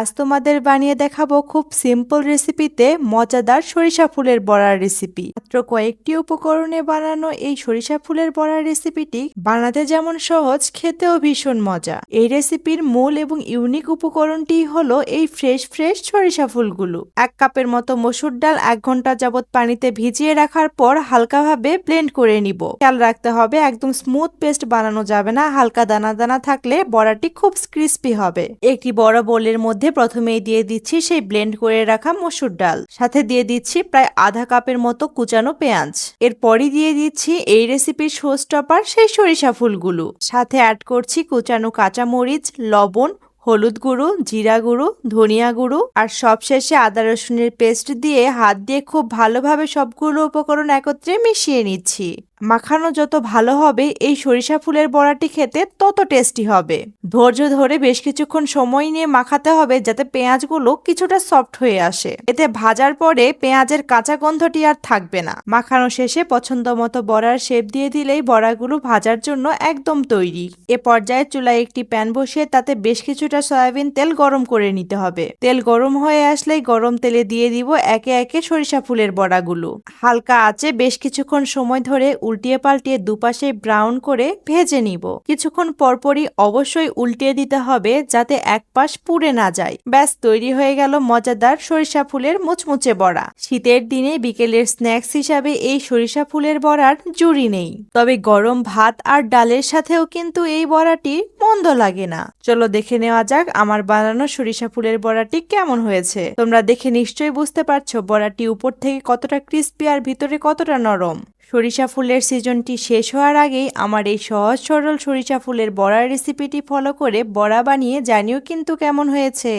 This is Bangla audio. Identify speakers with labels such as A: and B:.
A: আজ তোমাদের বানিয়ে দেখাবো খুব সিম্পল রেসিপিতে মজাদার সরিষা ফুলের বড়ার রেসিপি মাত্র কয়েকটি উপকরণে বানানো এই সরিষা ফুলের বড়ার রেসিপিটি বানাতে যেমন সহজ, খেতেও ভীষণ মজা। এই রেসিপির মূল এবং ইউনিক উপকরণটি হলো এই ফ্রেশ ফ্রেশ সরিষা ফুলগুলো। এক কাপের মতো মসুর ডাল এক ঘণ্টা যাবত পানিতে ভিজিয়ে রাখার পর হালকাভাবে ব্লেন্ড করে নিব। খেয়াল রাখতে হবে, একদম স্মুথ পেস্ট বানানো যাবে না। হালকা দানা দানা থাকলে বড়াটি খুব ক্রিস্পি হবে। একটি বড় বোলের মধ্যে প্রথমেই দিয়ে দিচ্ছি সেই ব্লেন্ড করে রাখা মসুর ডাল। সাথে দিয়ে দিচ্ছি প্রায় আধা কাপের মতো কুচানো পেঁয়াজ। এরপরই দিয়ে দিচ্ছি এই রেসিপির শো স্টপার সেই সরিষা ফুলগুলো। সাথে অ্যাড করছি কুচানো কাঁচামরিচ, লবণ, হলুদ গুঁড়ো, জিরা গুঁড়ো, ধনিয়া গুঁড়ো আর সবশেষে আদা রসুনের পেস্ট দিয়ে হাত দিয়ে খুব ভালোভাবে সবগুলো উপকরণ একত্রে মিশিয়ে নিচ্ছি। মাখানো যত ভালো হবে, এই সরিষা ফুলের বড়াটি খেতে তত টেস্টি হবে। ধৈর্য ধরে বেশ কিছুক্ষণ সময় নিয়ে মাখাতে হবে যাতে পেঁয়াজগুলো কিছুটা সফট হয়ে আসে। এতে ভাজার পরে পেঁয়াজের কাঁচা গন্ধটি আর থাকবে না। মাখানো শেষে পছন্দ মতো বড়ার শেপ দিয়ে দিলেই বড়াগুলো ভাজার জন্য একদম তৈরি। এ পর্যায়ে চুলায় একটি প্যান বসিয়ে তাতে বেশ কিছুটা সয়াবিন তেল গরম করে নিতে হবে। তেল গরম হয়ে আসলেই গরম তেলে দিয়ে দিব একে একে সরিষা ফুলের বড়াগুলো। হালকা আঁচে বেশ কিছুক্ষণ সময় ধরে উল্টিয়ে পাল্টিয়ে দুপাশে ব্রাউন করে ভেজে নিব। কিছুক্ষণ পরপরই অবশ্যই উল্টিয়ে দিতে হবে যাতে এক পাশ পুড়ে না যায়। ব্যাস, তৈরি হয়ে গেল মজাদার সরিষা ফুলের মুচমুচে বড়া। শীতের দিনে বিকেলের স্ন্যাক্স হিসাবে এই সরিষা ফুলের বড়ার জুড়ি নেই। তবে গরম ভাত আর ডালের সাথেও কিন্তু এই বড়াটি মন্দ লাগে না। চলো দেখে নেওয়া যাক আমার বানানো সরিষা ফুলের বড়াটি কেমন হয়েছে। তোমরা দেখে নিশ্চয়ই বুঝতে পারছ বড়াটি উপর থেকে কতটা ক্রিস্পি আর ভিতরে কতটা নরম। সরিষা ফুলের সিজনটি শেষ হওয়ার আগেই আমার এই সহজ সরল সরিষা ফুলের বড়ার রেসিপিটি ফলো করে বড়া বানিয়ে জানিও কিন্তু কেমন হয়েছে।